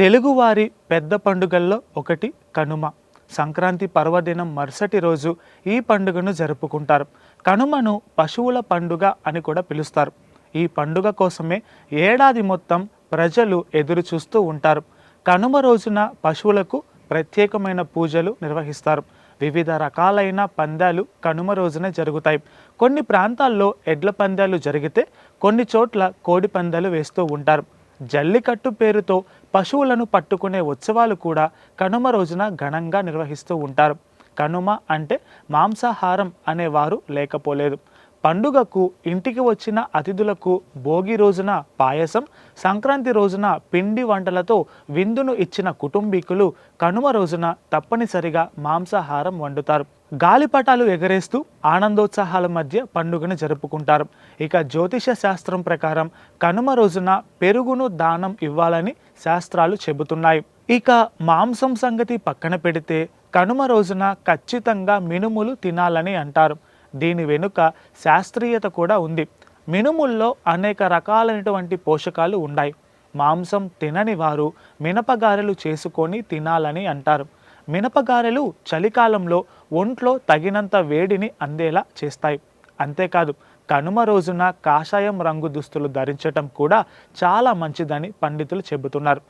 తెలుగువారి పెద్ద పండుగల్లో ఒకటి కనుమ. సంక్రాంతి పర్వదినం మరుసటి రోజు ఈ పండుగను జరుపుకుంటారు. కనుమను పశువుల పండుగ అని కూడా పిలుస్తారు. ఈ పండుగ కోసమే ఏడాది మొత్తం ప్రజలు ఎదురు చూస్తూ ఉంటారు. కనుమ రోజున పశువులకు ప్రత్యేకమైన పూజలు నిర్వహిస్తారు. వివిధ రకాలైన పందాలు కనుమ రోజున జరుగుతాయి. కొన్ని ప్రాంతాల్లో ఎడ్ల పందాలు జరిగితే కొన్ని చోట్ల కోడి పందాలు వేస్తూ ఉంటారు. జల్లికట్టు పేరుతో పశువులను పట్టుకునే ఉత్సవాలు కూడా కనుమ రోజున ఘనంగా నిర్వహిస్తూ ఉంటారు. కనుమ అంటే మాంసాహారం అనేవారు లేకపోలేదు. పండుగకు ఇంటికి వచ్చిన అతిథులకు భోగి రోజున పాయసం సంక్రాంతి రోజున పిండి వంటలతో విందును ఇచ్చిన కుటుంబీకులు కనుమ రోజున తప్పనిసరిగా మాంసాహారం వండుతారు. గాలిపటాలు ఎగరేస్తూ ఆనందోత్సాహాల మధ్య పండుగను జరుపుకుంటారు. ఇక జ్యోతిష శాస్త్రం ప్రకారం కనుమ రోజున పెరుగును దానం ఇవ్వాలని శాస్త్రాలు చెబుతున్నాయి. ఇక మాంసం సంగతి పక్కన పెడితే కనుమ రోజున ఖచ్చితంగా మినుములు తినాలని అంటారు. దీని వెనుక శాస్త్రీయత కూడా ఉంది. మినుముల్లో అనేక రకాలైనటువంటి పోషకాలు ఉన్నాయి. మాంసం తినని వారు మినపగారెలు చేసుకొని తినాలని అంటారు. మినపగారెలు చలికాలంలో ఒంట్లో తగినంత వేడిని అందేలా చేస్తాయి. అంతేకాదు కనుమ రోజున కాషాయం రంగు దుస్తులు ధరించటం కూడా చాలా మంచిదని పండితులు చెబుతున్నారు.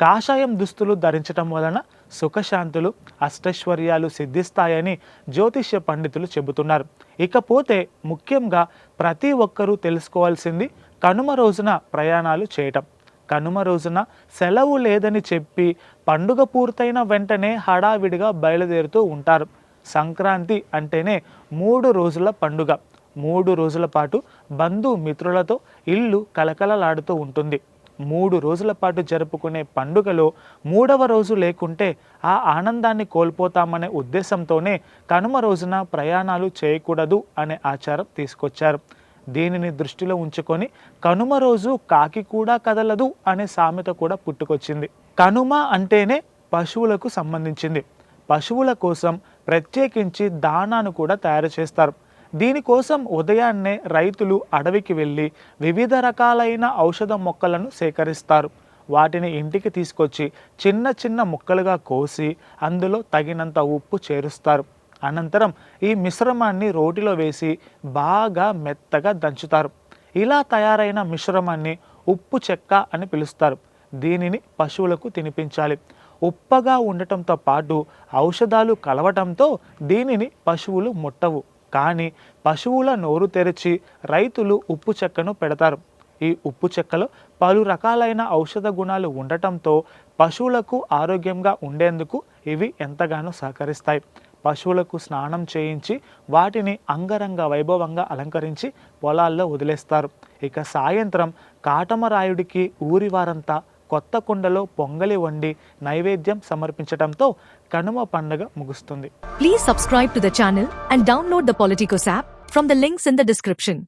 కాషాయం దుస్తులు ధరించటం వలన సుఖశాంతులు అష్టైశ్వర్యాలు సిద్ధిస్తాయని జ్యోతిష్య పండితులు చెబుతున్నారు. ఇకపోతే ముఖ్యంగా ప్రతి ఒక్కరూ తెలుసుకోవాల్సింది కనుమ రోజున ప్రయాణాలు చేయటం. కనుమ రోజున సెలవు లేదని చెప్పి పండుగ పూర్తయిన వెంటనే హడావిడిగా బయలుదేరుతూ ఉంటారు. సంక్రాంతి అంటేనే మూడు రోజుల పండుగ. మూడు రోజుల పాటు బంధు మిత్రులతో ఇల్లు కలకలలాడుతూ ఉంటుంది. మూడు రోజుల పాటు జరుపుకునే పండుగలో మూడవ రోజు లేకుంటే ఆ ఆనందాన్ని కోల్పోతామనే ఉద్దేశంతోనే కనుమ రోజున ప్రయాణాలు చేయకూడదు అనే ఆచారం తీసుకొచ్చారు. దీనిని దృష్టిలో ఉంచుకొని కనుమ రోజు కాకి కూడా కదలదు అనే సామెత కూడా పుట్టుకొచ్చింది. కనుమ అంటేనే పశువులకు సంబంధించింది. పశువుల కోసం ప్రత్యేకించి దానాను కూడా తయారు చేస్తారు. దీనికోసం ఉదయాన్నే రైతులు అడవికి వెళ్ళి వివిధ రకాలైన ఔషధ మొక్కలను సేకరిస్తారు. వాటిని ఇంటికి తీసుకొచ్చి చిన్న చిన్న ముక్కలుగా కోసి అందులో తగినంత ఉప్పు చేరుస్తారు. అనంతరం ఈ మిశ్రమాన్ని రోటిలో వేసి బాగా మెత్తగా దంచుతారు. ఇలా తయారైన మిశ్రమాన్ని ఉప్పు చెక్క అని పిలుస్తారు. దీనిని పశువులకు తినిపించాలి. ఉప్పగా ఉండటంతో పాటు ఔషధాలు కలవటంతో దీనిని పశువులు ముట్టవు. కానీ పశువుల నోరు తెరిచి రైతులు ఉప్పు చెక్కను పెడతారు. ఈ ఉప్పు చెక్కలో పలు రకాలైన ఔషధ గుణాలు ఉండటంతో పశువులకు ఆరోగ్యంగా ఉండేందుకు ఇవి ఎంతగానో సహకరిస్తాయి. పశువులకు స్నానం చేయించి వాటిని అంగరంగ వైభవంగా అలంకరించి పొలాల్లో వదిలేస్తారు. ఇక సాయంత్రం కాటమరాయుడికి ఊరి వారంతా కొత్త కుండలో పొంగలి వండి నైవేద్యం సమర్పించడంతో కనుమ పండుగ ముగుస్తుంది. Please subscribe to the and download the Politicos app from the links in the description